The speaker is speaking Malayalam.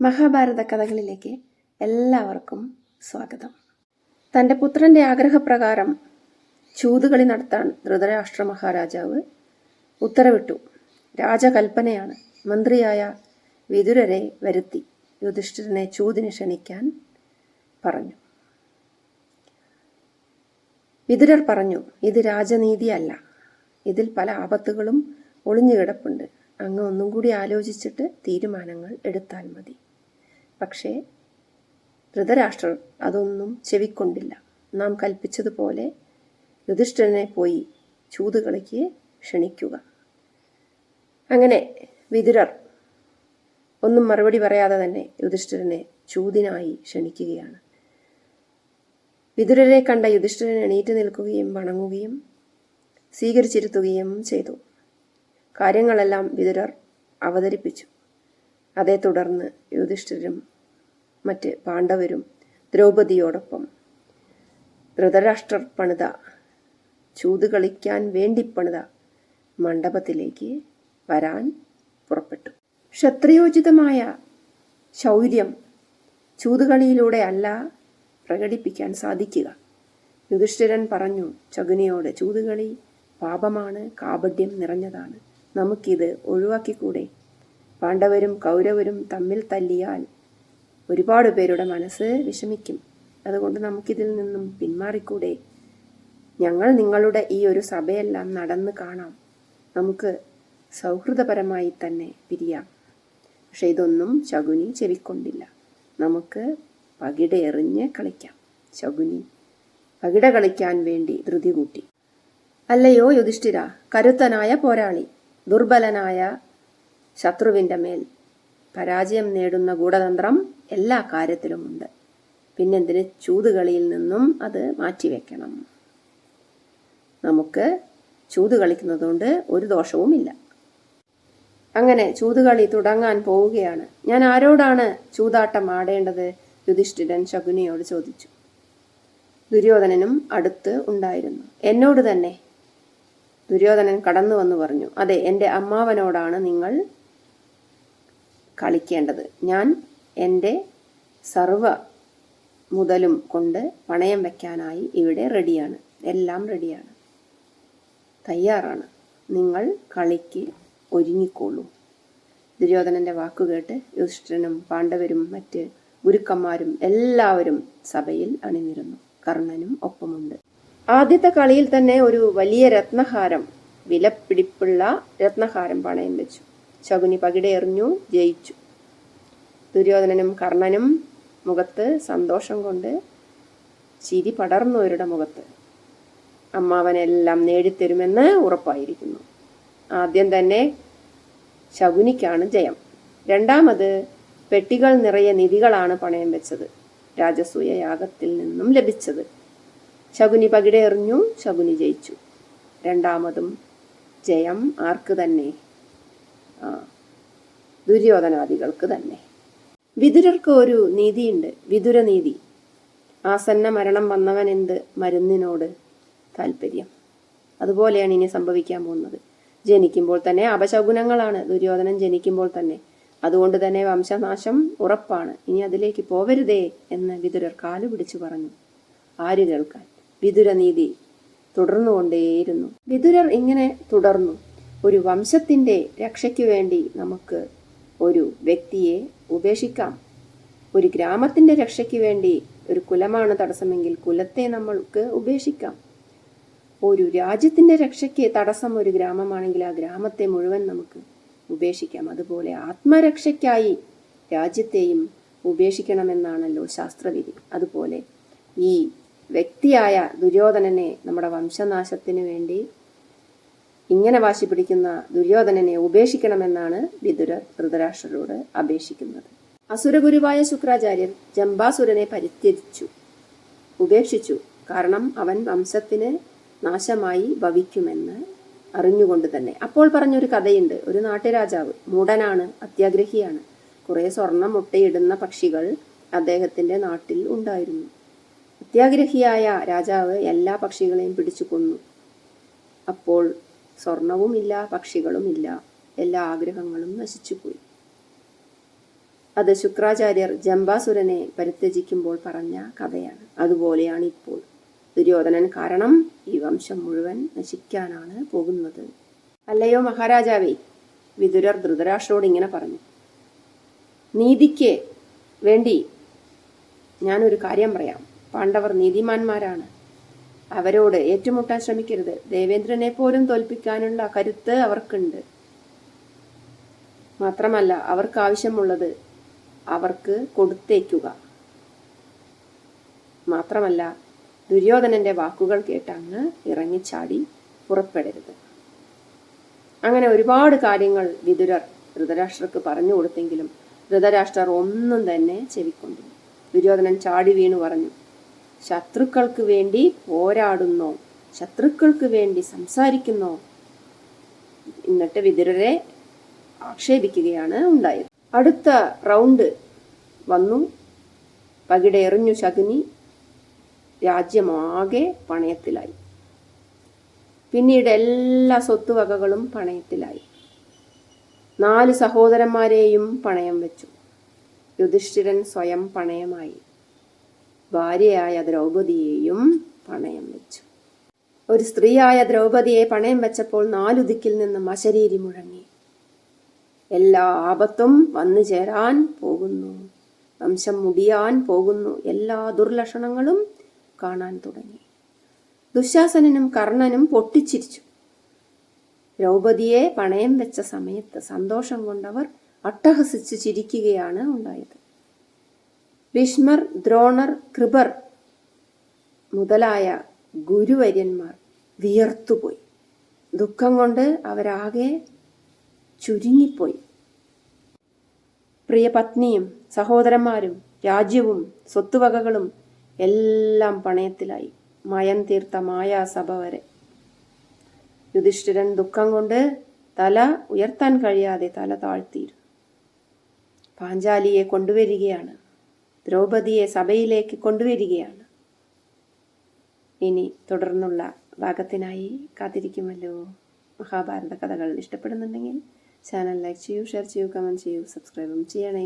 മഹാഭാരത കഥകളിലേക്ക് എല്ലാവർക്കും സ്വാഗതം. തന്റെ പുത്രന്റെ ആഗ്രഹപ്രകാരം ചൂതുകളി നടത്താൻ ധൃതരാഷ്ട്ര മഹാരാജാവ് ഉത്തരവിട്ടു. രാജകൽപ്പനയാണ് മന്ത്രിയായ വിതുരരെ വരുത്തി യുധിഷ്ഠിരനെ ചൂതിന് ക്ഷണിക്കാൻ പറഞ്ഞു. വിതുരർ പറഞ്ഞു ഇത് രാജനീതിയല്ല. ഇതിൽ പല ആപത്തുകളും ഒളിഞ്ഞുകിടപ്പുണ്ട്. അങ്ങ് ഒന്നും കൂടി ആലോചിച്ചിട്ട് തീരുമാനങ്ങൾ എടുത്താൽ മതി. പക്ഷേ ധൃതരാഷ്ട്രർ അതൊന്നും ചെവിക്കൊണ്ടില്ല. നാം കൽപ്പിച്ചതുപോലെ യുധിഷ്ഠിരനെ പോയി ചൂതുകളിക്ക് ക്ഷണിക്കുക. അങ്ങനെ വിതുരർ ഒന്നും മറുപടി പറയാതെ തന്നെ യുധിഷ്ഠിരനെ ചൂതിനായി ക്ഷണിക്കുകയാണ്. വിതുരരെ കണ്ട യുധിഷ്ഠിരൻ എണീറ്റ് നിൽക്കുകയും വണങ്ങുകയും സ്വീകരിച്ചിരുത്തുകയും ചെയ്തു. കാര്യങ്ങളെല്ലാം വിതുരർ അവതരിപ്പിച്ചു. അതേ തുടർന്ന് യുധിഷ്ഠിരും മറ്റ് പാണ്ഡവരും ദ്രൗപതിയോടൊപ്പം ധൃതരാഷ്ട്രർ പണിത ചൂത് കളിക്കാൻ വേണ്ടി പണിത മണ്ഡപത്തിലേക്ക് വരാൻ പുറപ്പെട്ടു. ക്ഷത്രിയോചിതമായ ശൗര്യം ചൂതുകളിയിലൂടെ അല്ല പ്രകടിപ്പിക്കാൻ സാധിക്കുക. യുധിഷ്ഠിരൻ പറഞ്ഞു ചകുനിയോട് ചൂതുകളി പാപമാണ് കാപഡ്യം നിറഞ്ഞതാണ്. നമുക്കിത് ഒഴിവാക്കിക്കൂടെ? പാണ്ഡവരും കൗരവരും തമ്മിൽ തല്ലിയാൽ ഒരുപാട് പേരുടെ മനസ്സ് വിഷമിക്കും. അതുകൊണ്ട് നമുക്കിതിൽ നിന്നും പിന്മാറിക്കൂടെ? ഞങ്ങൾ നിങ്ങളുടെ ഈ ഒരു സഭയെല്ലാം നടന്ന് കാണാം. നമുക്ക് സൗഹൃദപരമായി തന്നെ പിരിയാം. പക്ഷെ ഇതൊന്നും ശകുനി ചെവിക്കൊണ്ടില്ല. നമുക്ക് പകിട എറിഞ്ഞ് കളിക്കാം. ശകുനി പകിട കളിക്കാൻ വേണ്ടി ധൃതി കൂട്ടി. അല്ലയോ യുധിഷ്ഠിര കരുത്തനായ പോരാളി ദുർബലനായ ശത്രുവിന്റെ മേൽ പരാജയം നേടുന്ന ഗൂഢതന്ത്രം എല്ലാ കാര്യത്തിലുമുണ്ട്. പിന്നെന്തിന്? ചൂതുകളിയിൽ നിന്നും അത് മാറ്റിവെക്കണം. നമുക്ക് ചൂത് കളിക്കുന്നതുകൊണ്ട് ഒരു ദോഷവുമില്ല. അങ്ങനെ ചൂതുകളി തുടങ്ങാൻ പോവുകയാണ്. ഞാൻ ആരോടാണ് ചൂതാട്ടം ആടേണ്ടത്? യുധിഷ്ഠിരൻ ശകുനിയോട് ചോദിച്ചു. ദുര്യോധനനും അടുത്ത് ഉണ്ടായിരുന്നു. എന്നോട് തന്നെ. ദുര്യോധനൻ കടന്നു വന്നു പറഞ്ഞു. അതെ എന്റെ അമ്മാവനോടാണ് നിങ്ങൾ കളിക്കേണ്ടത്. ഞാൻ എന്റെ സർവ മുതലും കൊണ്ട് പണയം വയ്ക്കാനായി ഇവിടെ റെഡിയാണ്. എല്ലാം റെഡിയാണ്. തയ്യാറാണ്. നിങ്ങൾ കളിക്ക് ഒരുങ്ങിക്കോളൂ. ദുര്യോധനന്റെ വാക്കുകേട്ട് യുധിഷ്ഠിരനും പാണ്ഡവരും മറ്റ് ഗുരുക്കന്മാരും എല്ലാവരും സഭയിൽ അണിനിരുന്നു. കർണനും ഒപ്പമുണ്ട്. ആദ്യത്തെ കളിയിൽ തന്നെ ഒരു വലിയ രത്നഹാരം വിലപിടിപ്പുള്ള രത്നഹാരം പണയം വെച്ചു. ശകുനി പകിടയെറിഞ്ഞു ജയിച്ചു. ദുര്യോധനനും കർണനും മുഖത്ത് സന്തോഷം കൊണ്ട് ചിരി പടർന്നവരുടെ മുഖത്ത്. അമ്മാവനെല്ലാം നേടിത്തരുമെന്ന് ഉറപ്പായിരിക്കുന്നു. ആദ്യം തന്നെ ശകുനിക്കാണ് ജയം. രണ്ടാമത് പെട്ടികൾ നിറയെ നിധികളാണ് പണയം വെച്ചത്. രാജസൂയ യാഗത്തിൽ നിന്നും ലഭിച്ചത്. ശകുനി പകിടയെറിഞ്ഞു ശകുനി ജയിച്ചു. രണ്ടാമതും ജയം ആർക്ക് തന്നെ? ദുര്യോധനാദികൾക്ക് തന്നെ. വിതുരർക്ക് ഒരു നീതിയുണ്ട്. വിതുരനീതി. ആസന്ന മരണം വന്നവൻ എന്ത് മരുന്നിനോട് താല്പര്യം അതുപോലെയാണ് ഇനി സംഭവിക്കാൻ പോകുന്നത്. ജനിക്കുമ്പോൾ തന്നെ അപശകുനങ്ങളാണ്. ദുര്യോധനൻ ജനിക്കുമ്പോൾ തന്നെ. അതുകൊണ്ട് തന്നെ വംശനാശം ഉറപ്പാണ്. ഇനി അതിലേക്ക് പോവരുതേ എന്ന് വിതുരർ കാലു പിടിച്ചു പറഞ്ഞു. ആര് കേൾക്കാൻ? വിതുരനീതി തുടർന്നുകൊണ്ടേയിരുന്നു. വിതുരർ ഇങ്ങനെ തുടർന്നു. ഒരു വംശത്തിന്റെ രക്ഷയ്ക്ക് വേണ്ടി നമുക്ക് ഒരു വ്യക്തിയെ ഉപേക്ഷിക്കാം. ഒരു ഗ്രാമത്തിന്റെ രക്ഷയ്ക്ക് വേണ്ടി ഒരു കുലമാണ് തടസ്സമെങ്കിൽ കുലത്തെ നമ്മൾക്ക് ഉപേക്ഷിക്കാം. ഒരു രാജ്യത്തിന്റെ രക്ഷയ്ക്ക് തടസ്സം ഒരു ഗ്രാമമാണെങ്കിൽ ആ ഗ്രാമത്തെ മുഴുവൻ നമുക്ക് ഉപേക്ഷിക്കാം. അതുപോലെ ആത്മരക്ഷയ്ക്കായി രാജ്യത്തെയും ഉപേക്ഷിക്കണമെന്നാണല്ലോ ശാസ്ത്രവിധി. അതുപോലെ ഈ വ്യക്തിയായ ദുര്യോധനനെ നമ്മുടെ വംശനാശത്തിന് വേണ്ടി ഇങ്ങനെ വാശി പിടിക്കുന്ന ദുര്യോധനനെ ഉപേക്ഷിക്കണമെന്നാണ് വിദുരർ ധൃതരാഷ്ട്രരോട് അപേക്ഷിക്കുന്നത്. അസുരഗുരുവായ ശുക്രാചാര്യർ ജംബാസുരനെ പരിത്യജിച്ചു ഉപേക്ഷിച്ചു. കാരണം അവൻ വംശത്തിന് നാശമായി ഭവിക്കുമെന്ന് അറിഞ്ഞുകൊണ്ട് തന്നെ. അപ്പോൾ പറഞ്ഞൊരു കഥയുണ്ട്. ഒരു നാട്ടുരാജാവ് മൂടനാണ് അത്യാഗ്രഹിയാണ്. കുറെ സ്വർണം മുട്ടയിടുന്ന പക്ഷികൾ അദ്ദേഹത്തിന്റെ നാട്ടിൽ ഉണ്ടായിരുന്നു. അത്യാഗ്രഹിയായ രാജാവ് എല്ലാ പക്ഷികളെയും പിടിച്ചു കൊന്നു. അപ്പോൾ സ്വർണവുമില്ല പക്ഷികളുമില്ല എല്ലാ ആഗ്രഹങ്ങളും നശിച്ചുപോയി. അത് ശുക്രാചാര്യർ ജംബാസുരനെ പരിത്യജിക്കുമ്പോൾ പറഞ്ഞ കഥയാണ്. അതുപോലെയാണ് ഇപ്പോൾ. ദുര്യോധനൻ കാരണം ഈ വംശം മുഴുവൻ നശിക്കാനാണ് പോകുന്നത്. അല്ലയോ മഹാരാജാവേ? വിതുരർ ധൃതരാഷ്ട്രോട് ഇങ്ങനെ പറഞ്ഞു. നീതിക്ക് വേണ്ടി ഞാനൊരു കാര്യം പറയാം. പാണ്ഡവർ നീതിമാന്മാരാണ്. അവരോട് ഏറ്റുമുട്ടാൻ ശ്രമിക്കരുത്. ദേവേന്ദ്രനെ പോലും തോൽപ്പിക്കാനുള്ള കരുത്ത് അവർക്കുണ്ട്. മാത്രമല്ല അവർക്ക് ആവശ്യമുള്ളത് അവർക്ക് കൊടുത്തേക്കുക. മാത്രമല്ല ദുര്യോധനന്റെ വാക്കുകൾ കേട്ടങ്ങ് ഇറങ്ങിച്ചാടി പുറപ്പെടരുത്. അങ്ങനെ ഒരുപാട് കാര്യങ്ങൾ വിതുരർ ധൃതരാഷ്ട്രർക്ക് പറഞ്ഞു കൊടുത്തെങ്കിലും ധൃതരാഷ്ട്രർ ഒന്നും തന്നെ ചെവിക്കൊണ്ടു ദുര്യോധനൻ ചാടി വീണു പറഞ്ഞു. ശത്രുക്കൾക്ക് വേണ്ടി പോരാടുന്നോ ശത്രുക്കൾക്ക് വേണ്ടി സംസാരിക്കുന്നോ എന്നിട്ട് വിതുരരെ ആക്ഷേപിക്കുകയാണ് ഉണ്ടായത്. അടുത്ത റൗണ്ട് വന്നു. പകിട എറിഞ്ഞു ശകുനി രാജ്യമാകെ പണയത്തിലായി. പിന്നീട് എല്ലാ സ്വത്തുവകകളും പണയത്തിലായി. നാല് സഹോദരന്മാരെയും പണയം വെച്ചു. യുധിഷ്ഠിരൻ സ്വയം പണയമായി. ഭാര്യയായ ദ്രൗപദിയെയും പണയം വെച്ചു. ഒരു സ്ത്രീയായ ദ്രൗപദിയെ പണയം വെച്ചപ്പോൾ നാലു ദിക്കിൽ നിന്നും അശരീരി മുഴങ്ങി. എല്ലാ ആപത്തും വന്നു ചേരാൻ പോകുന്നു. വംശം മുടിയാൻ പോകുന്നു. എല്ലാ ദുർലക്ഷണങ്ങളും കാണാൻ തുടങ്ങി. ദുശാസനനും കർണനും പൊട്ടിച്ചിരിച്ചു. ദ്രൗപദിയെ പണയം വെച്ച സമയത്ത് സന്തോഷം കൊണ്ടവർ അട്ടഹസിച്ച് ചിരിക്കുകയാണ് ഉണ്ടായത്. ഭീഷ്മർ ദ്രോണർ കൃപർ മുതലായ ഗുരുവര്യന്മാർ വിയർത്തുപോയി. ദുഃഖം കൊണ്ട് അവരാകെ ചുരുങ്ങിപ്പോയി. പ്രിയ പത്നിയും സഹോദരന്മാരും രാജ്യവും സ്വത്തുവകകളും എല്ലാം പണയത്തിലായി. മയം തീർത്ത മായാസഭ വരെ. യുധിഷ്ഠിരൻ ദുഃഖം കൊണ്ട് തല ഉയർത്താൻ കഴിയാതെ തല താഴ്ത്തിയിരുന്നു. പാഞ്ചാലിയെ കൊണ്ടുവരികയാണ്. ദ്രൗപദിയെ സഭയിലേക്ക് കൊണ്ടുവരികയാണ്. ഇനി തുടർന്നുള്ള ഭാഗത്തിനായി കാത്തിരിക്കുമല്ലോ. മഹാഭാരത കഥകൾ ഇഷ്ടപ്പെടുന്നുണ്ടെങ്കിൽ ചാനൽ ലൈക്ക് ചെയ്യൂ ഷെയർ ചെയ്യൂ കമന്റ് ചെയ്യൂ സബ്സ്ക്രൈബും ചെയ്യണേ.